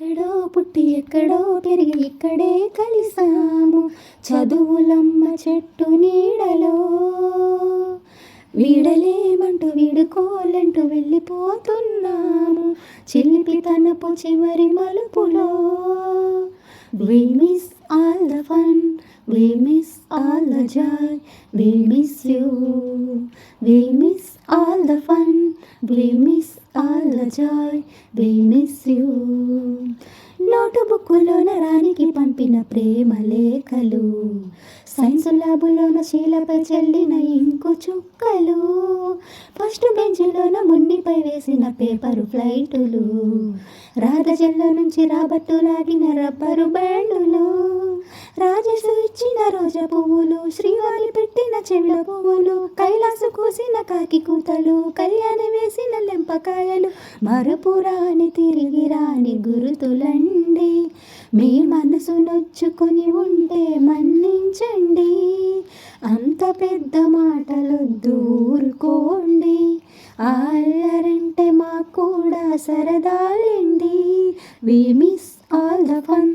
ఎక్కడో పుట్టి ఎక్కడో పెరిగి ఇక్కడే కలిసాము. చదువులమ్మ చెట్టు నీడలో. వీడలేమంటూ వీడుకోలంటూ వెళ్ళిపోతున్నాము. చిలిపి తనపు చివరి మలుపులో. We miss all the fun, we miss all the joy, we miss you. We miss all the fun, we miss joy the miss you note బుక్కులోన రానికి పంపిన ప్రేమ లేఖలు సైన్స్ ల్యాబులోన శీలపై చెల్లిన ఇంకు చుక్కలు ఫస్ట్ బెంచ్లోన మున్నిపై వేసిన పేపరు ఫ్లైటులు రాధజల్లో నుంచి రాబట్టు లాగిన రబ్బరు బ్యాండులు రాజసు ఇచ్చిన రోజా పువ్వులు శ్రీవారి పెట్టిన చెవిల పువ్వులు కైలాసు కూసిన కాకి కూతలు కళ్యాణి వేసిన లెంపకాయలు మరపురాని తిరిగి రాని గురుతులండి. మీ మనసు నొచ్చుకొని ఉంటే మన్నించండి. అంత పెద్ద మాటలొద్దు ఊరుకోండి. అల్లరంటే మాకు కూడా సరదాలండి. We miss all the fun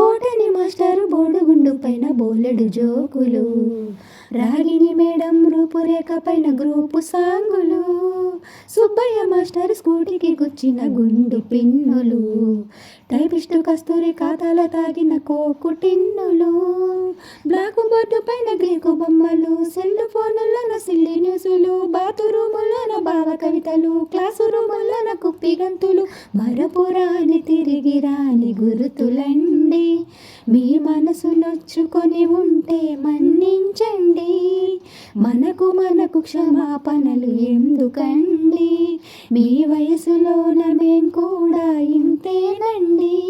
బోటని మాస్టారు బోడుగుండు పైన బోలెడు జోకులు. రాగిని మేడం రూపురేఖ పైన గ్రూపు సాంగులు. సుబ్బయ్య మాస్టర్ స్కూటీకి గుచ్చిన గుండు పిన్నులు. టైపిస్టు కస్తూరి ఖాతాలో తాగిన కోకు టిన్నులు. బ్లాక్ బోర్డు పైన గ్రీకు బొమ్మలు సెల్ ఫోనులోన సిల్లి న్యూసులు బాతురు కవితలు క్లాసు రూములోన కుప్పి గంతులు మరపురాని తిరిగి రాని గురుతులండి. మీ మనసు నొచ్చుకొని ఉంటే మన్నించండి. మనకు మనకు క్షమాపణలు ఎందుకండి? మీ వయసులోన మేం కూడా ఇంతేనండి.